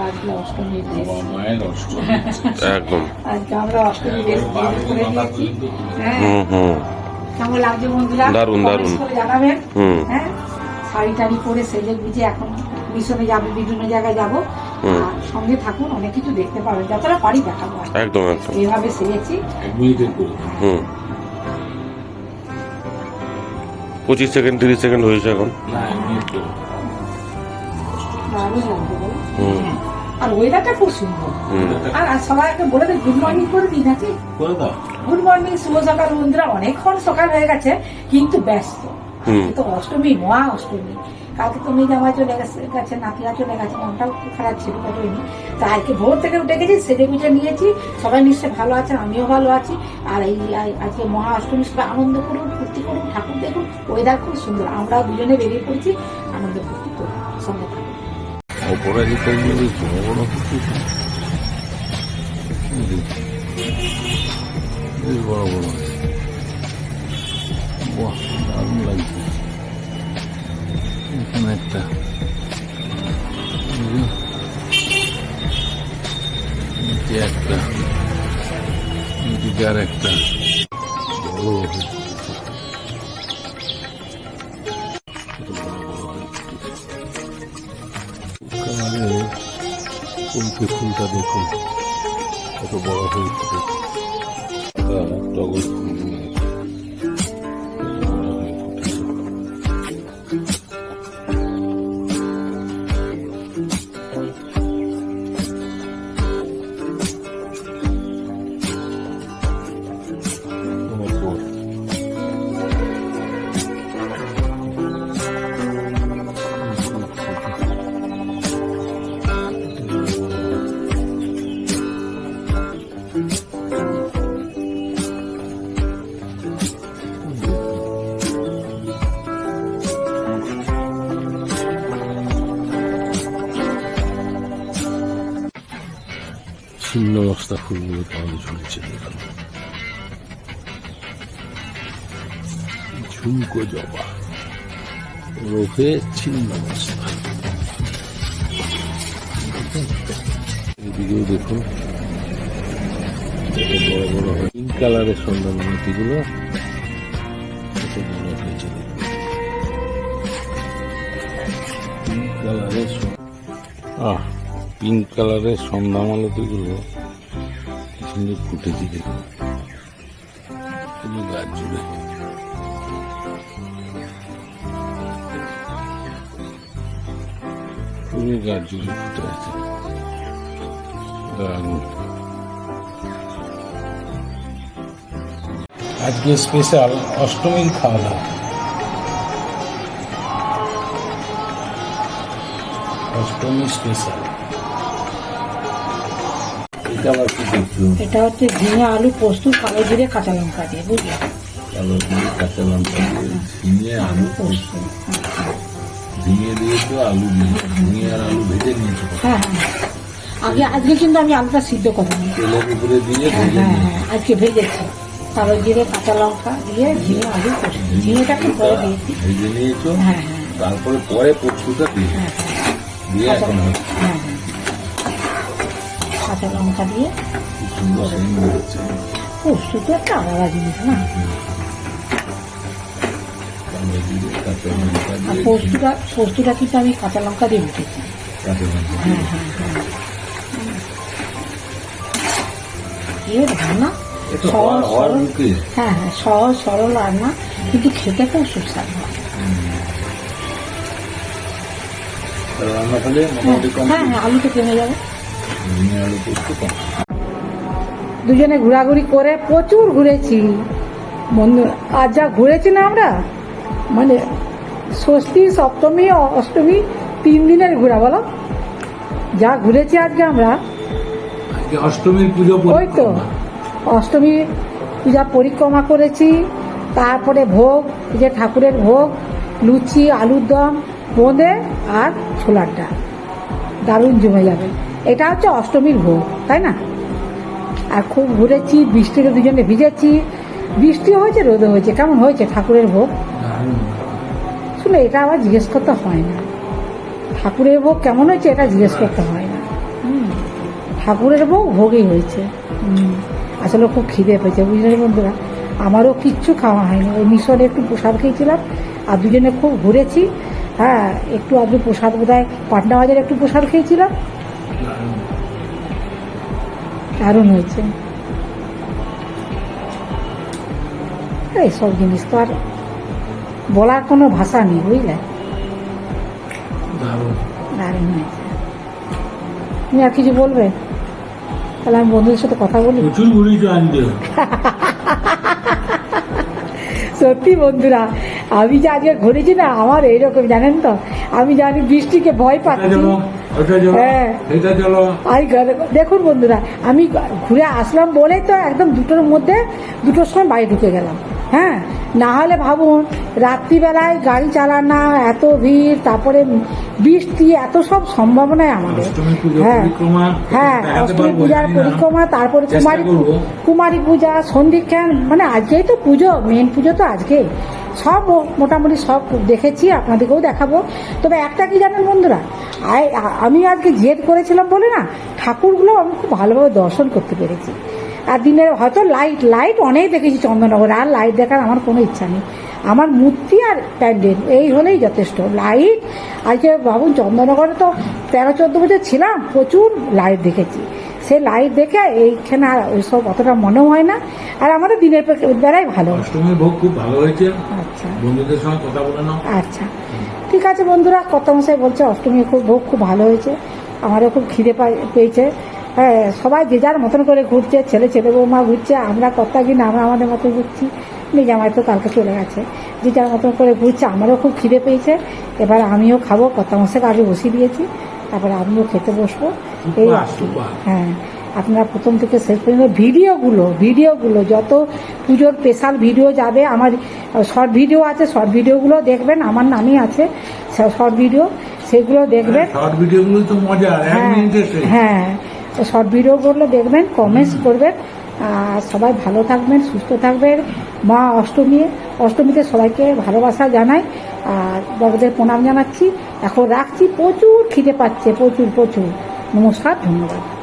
আজকে অষ্টমী বাবা মায়ের অষ্টমী একদম আজকে আমরা অষ্টমী করে মাথা দিয়েছি পর্যন্ত হ্যাঁ হুম হুম কেমন লাগছে বন্ধুরা দারুণ, দারুণ। জানাবেন হুম। হ্যাঁ শাড়ি টাড়ি পরে সেজে গুজে এখন মিশনে যাব বিভিন্ন জায়গায় যাব। হুম। সঙ্গে থাকুন অনেক কিছু দেখতে পাবেন। যতটা পারি দেখাবো। একদম একদম। এইভাবে সেজেছি। হুম। পঁচিশ সেকেন্ড তিরিশ সেকেন্ড হয়েছে এখন। আর ওয়েদারটা খুব সুন্দর। আর আর সবাইকে বলে দেয় গুড মর্নিং করে দিই নাকি? গুড মর্নিং শুভ সকাল বন্ধুরা। অনেকক্ষণ সকাল হয়ে গেছে কিন্তু ব্যস্ত। তো অষ্টমী মহা অষ্টমী। কালকে তো মেয়ে জামাই চলে গেছে গেছে নাতিরা চলে গেছে মনটাও একটু খারাপ ছিল কাটোয়নি তা আজকে ভোর থেকে উঠে গেছি সেজে গুজে নিয়েছি। সবাই নিশ্চয় ভালো আছে আমিও ভালো আছি। আর এই আজকে মহা অষ্টমী সবাই আনন্দ করুন ফুর্তি করুন ঠাকুর দেখুন। ওয়েদার খুব সুন্দর আমরাও দুজনে বেরিয়ে পড়েছি আনন্দ ফুর্তি করুন সঙ্গে থাকুন। অপরাজিতা বেশ বড় বড় কিছু বেশ বড় বড় বাহ দারুণ লাগছে এখানে একটা একটা একটা ফুলকে ফুলটা দেখুন। কত বড় হয়েছে। টগর ফুল মস্তা ফুলগুলো কেমন ঝুলছে দেখুন ঝুমকো জবা রোহে ছিন্ন এদিকেও দেখুন বড় বড় পিঙ্ক কালারের কত বড় পিঙ্ক কালারের সন- আহ পিঙ্ক সুন্দর ফুটেছে দেখুন পুরো গাছ জুড়ে পুরো গাছ ফুটে আছে। আজকে স্পেশাল অষ্টমীর খাওয়া দাওয়া। অষ্টমী স্পেশাল এটা আবার কি দেখছ এটা হচ্ছে ঝিঙে আলু পোস্ত কালো জিরে কাঁচা লঙ্কা দিয়ে বুঝলি? কালো দিয়ে কাঁচা লঙ্কা দিয়ে ঝিঙে আলু পোস্ত। ঝিঙে দিয়ে তো আলু দিয়ে ঝিঙে আর আলু ভেজে নিয়েছো হ্যাঁ হ্যাঁ আগে আজকে কিন্তু আমি আলুটা সিদ্ধ করে নিই তেলের উপরে দিয়ে হ্যাঁ হ্যাঁ হ্যাঁ আজকে ভেজেছি। কালো জিরে কাঁচা লঙ্কা দিয়ে ঝিঙে আলু পোস্ত। ঝিঙেটা একটু পরে দিয়েছি। ভেজে নিয়েছো হ্যাঁ হ্যাঁ। তারপরে পরে পোস্তটা দিয়ে হ্যাঁ দিয়ে এখন হচ্ছে হ্যাঁ হ্যাঁ কাঁচা লঙ্কা দিয়ে। পোস্ত তো একটা আলাদা জিনিস না। আর পোস্তটা পোস্তটা কিন্তু আমি কাঁচা লঙ্কা দিয়ে উঠেছি হ্যাঁ হ্যাঁ হ্যাঁ। রান্না সহজ হওয়ার সরল হ্যাঁ হ্যাঁ সহজ সরল রান্না কিন্তু খেতে খুব সুস্বাদু। হয় রান্না হ্যাঁ হ্যাঁ আলুটা কমে যাবে। ঝিঙে আলু পোস্ত কম দুজনে ঘোরাঘুরি করে প্রচুর ঘুরেছি। বন্ধু আর যা ঘুরেছি না আমরা? মানে ষষ্ঠী সপ্তমী অষ্টমী তিন দিনের ঘোরা বলো। যা ঘুরেছি আজকে আমরা। অষ্টমীর পুজো ওই তো অষ্টমী পূজা পরিক্রমা করেছি। তারপরে ভোগ যে ঠাকুরের ভোগ লুচি আলুর দম বোঁদে আর ছোলার ডাল। দারুণ জমে যাবে। এটা হচ্ছে অষ্টমীর ভোগ, তাই না? আর খুব ঘুরেছি, বৃষ্টিতে দুজনে ভিজেছি। বৃষ্টি হয়েছে, রোদও হয়েছে। কেমন হয়েছে ঠাকুরের ভোগ? শুনে এটা আবার জিজ্ঞেস করতে হয় না। ঠাকুরের ভোগ কেমন হয়েছে এটা জিজ্ঞেস করতে হয় না। ঠাকুরের ভোগ ভোগই হয়েছে। আসলে খুব খিদে পেয়েছে, বুঝলেন বন্ধুরা? আমারও কিচ্ছু খাওয়া হয়নি। ওই মিশনে একটু প্রসাদ খেয়েছিলাম, আর দুজনে খুব ঘুরেছি। হ্যাঁ একটু আধটু প্রসাদ বোধ হয় পাটনা বাজারে একটু প্রসাদ খেয়েছিলাম। দারুণ হয়েছে। এইসব জিনিস তো আর বলার কোনো ভাষা নেই বুঝলে? দারুণ। হয়েছে। তুমি আর কিছু বলবে? তাহলে আমি বন্ধুদের সাথে কথা বলি। প্রচুর সত্যি বন্ধুরা আমি যে আজকে ঘুরেছি না আমার এইরকম জানেন তো? আমি জানি বৃষ্টিকে ভয় পাচ্ছি। হ্যাঁ। আর দেখুন বন্ধুরা আমি ঘুরে আসলাম বলেই তো একদম দুটোর মধ্যে দুটোর সময় বাড়ি ঢুকে গেলাম। হ্যাঁ না হলে ভাবুন রাত্রিবেলায় গাড়ি চালানা এত ভিড় তারপরে বৃষ্টি এত সব সম্ভাবনায় আমাদের। হ্যাঁ হ্যাঁ অষ্টমী পূজার পরিক্রমা তারপরে কুমারী কুমারী পূজা সন্ধিক্ষণ মানে আজকেই তো পুজো মেন পুজো তো আজকে সব মোটামুটি সব দেখেছি আপনাদেরকেও দেখাবো। তবে একটা কি জানেন বন্ধুরা আমি আজকে জেদ করেছিলাম বলে না ঠাকুরগুলো আমি খুব ভালোভাবে দর্শন করতে পেরেছি। আর দিনের হয়তো লাইট লাইট অনেক দেখেছি চন্দননগরে আর লাইট দেখার আমার কোনো ইচ্ছা নেই। আমার মূর্তি আর প্যান্ডেল এই হলেই যথেষ্ট। লাইট আজকে ভাবুন চন্দননগরে তো তেরো চোদ্দ বছর ছিলাম প্রচুর লাইট দেখেছি। সে লাইট দেখে এইখানে আর ওইসব অতটা মনেও হয় না আর আমাদের দিনের বেলায় ভালো। অষ্টমীর ভোগ খুব ভালো হয়েছে। আচ্ছা। বন্ধুদের সঙ্গে কথা বলে নাও। আচ্ছা। ঠিক আছে বন্ধুরা কত মশাই বলছে অষ্টমী খুব ভোগ খুব ভালো হয়েছে। আমারও খুব খিদে পেয়েছে। সবাই যে যার মতন করে ঘুরছে ছেলে ছেলে বৌমা ঘুরছে আমরা কর্তা কিনা আমরা আমাদের মতো ঘুরছি? জামাই তো কালকে চলে গেছে। যে যার মতন করে ঘুরছে আমারও খুব খিদে পেয়েছে। এবার আমিও খাব কর্তা মশাইকে আগে বসিয়ে দিয়েছি। তারপরে আমিও খেতে বসবো। এই। হ্যাঁ আপনারা প্রথম থেকে শেষ পর্যন্ত ভিডিওগুলো ভিডিওগুলো যত পুজোর স্পেশাল ভিডিও যাবে আমার শর্ট ভিডিও আছে শর্ট ভিডিওগুলো দেখবেন আমার নামই আছে শর্ট ভিডিও সেগুলো দেখবেন। শর্ট ভিডিওগুলো তো এক হ্যাঁ। হ্যাঁ শর্ট ভিডিওগুলো দেখবেন কমেন্টস করবেন। আর সবাই ভালো থাকবেন, সুস্থ থাকবেন। মা অষ্টমী, অষ্টমীতে সবাইকে ভালোবাসা জানাই। আর বড়দের প্রণাম জানাচ্ছি। এখন রাখছি। প্রচুর খিদে পাচ্ছে। প্রচুর প্রচুর। নমস্কার, ধন্যবাদ।